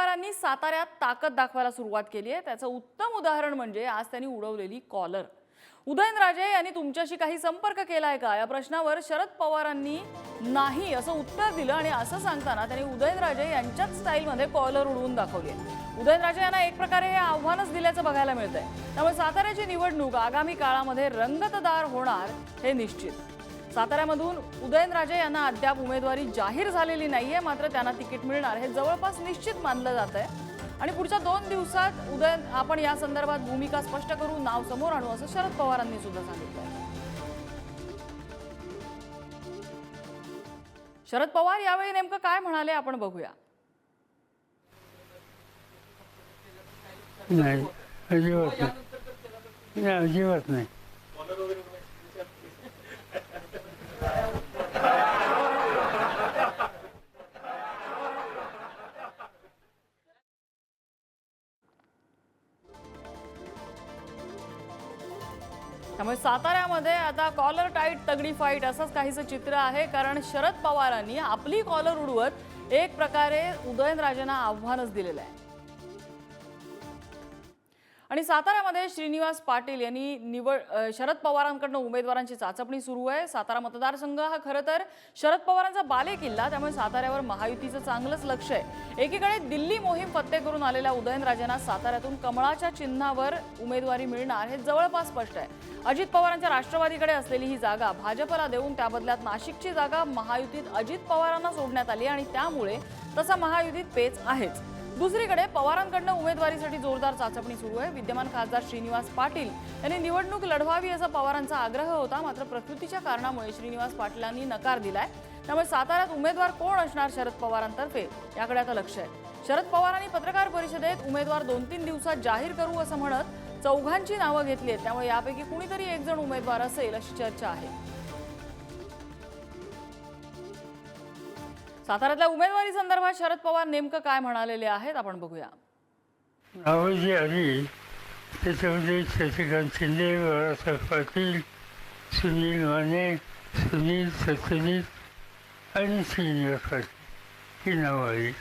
पवारांनी साताऱ्यात ताकद दाखवायला सुरुवात केली आहे. त्याचं उत्तम उदाहरण म्हणजे आज त्यांनी उडवलेली कॉलर. उदयनराजे यांनी तुमच्याशी काही संपर्क केलाय का? या प्रश्नावर शरद पवारांनी नाही असं उत्तर दिलं आणि असं सांगताना त्यांनी उदयनराजे यांच्याच स्टाईलमध्ये कॉलर उडवून दाखवली आहे. उदयनराजे यांना एक प्रकारे हे आव्हानच दिल्याचं बघायला मिळतंय. त्यामुळे साताऱ्याची निवडणूक आगामी काळामध्ये रंगतदार होणार हे निश्चित. साताऱ्यामधून उदयनराजे यांना अद्याप उमेदवारी जाहीर झालेली नाहीये मात्र त्यांना तिकीट मिळणार हे जवळपास निश्चित मानलं जात आहे. आणि पुढच्या दोन दिवसात उदयन आपण या संदर्भात भूमिका स्पष्ट करू नाव समोर आणू असं शरद पवारांनी सुद्धा सांगितलं शरद पवार यावेळी नेमकं काय म्हणाले आपण बघूया. नाही अजिबात नाही. त्यामुळे साताऱ्यामध्ये आता कॉलर टाईट तगडी फाईट असंच काहीसं चित्र आहे कारण शरद पवारांनी आपली कॉलर उडवत एक प्रकारे उदयनराजेंना आव्हानच दिलेलं आहे. आणि साताऱ्यामध्ये श्रीनिवास पाटील यांनी निवड शरद पवारांकडनं उमेदवारांची चाचपणी सुरू आहे. सातारा मतदारसंघ हा खरं तर शरद पवारांचा बाले किल्ला त्यामुळे साताऱ्यावर महायुतीचं चांगलंच लक्ष आहे. एकीकडे दिल्ली मोहीम फत्ते करून आलेल्या उदयनराजेंना साताऱ्यातून कमळाच्या चिन्हावर उमेदवारी मिळणार हे जवळपास स्पष्ट आहे. अजित पवारांच्या राष्ट्रवादीकडे असलेली ही जागा भाजपला देऊन त्या बदल्यात नाशिकची जागा महायुतीत अजित पवारांना सोडण्यात आली आणि त्यामुळे तसा महायुतीत पेच आहेच. दुसरीकडे पवारांकडनं उमेदवारीसाठी जोरदार चाचपणी सुरू आहे. विद्यमान खासदार श्रीनिवास पाटील यांनी निवडणूक लढवावी असा पवारांचा आग्रह होता. मात्र प्रकृतीच्या कारणामुळे श्रीनिवास पाटलांनी नकार दिलाय. त्यामुळे साताऱ्यात उमेदवार कोण असणार शरद पवारांतर्फे? याकडे आता लक्ष आहे. शरद पवारांनी पत्रकार परिषदेत उमेदवार दोन तीन दिवसात जाहीर करू असं म्हणत चौघांची नावं घेतली आहेत. त्यामुळे यापैकी कुणीतरी एक जण उमेदवार असेल अशी चर्चा आहे. साताऱ्यातल्या उमेदवारी संदर्भात शरद पवार नेमकं काय म्हणालेले आहेत आपण बघूया. नावं जी आली त्याच्यामध्ये शशिकांत शिंदे बाळासाहेब पाटील सुनील माने सुनील सत्यजित आणि श्रीनिवास पाटील ही नावं आली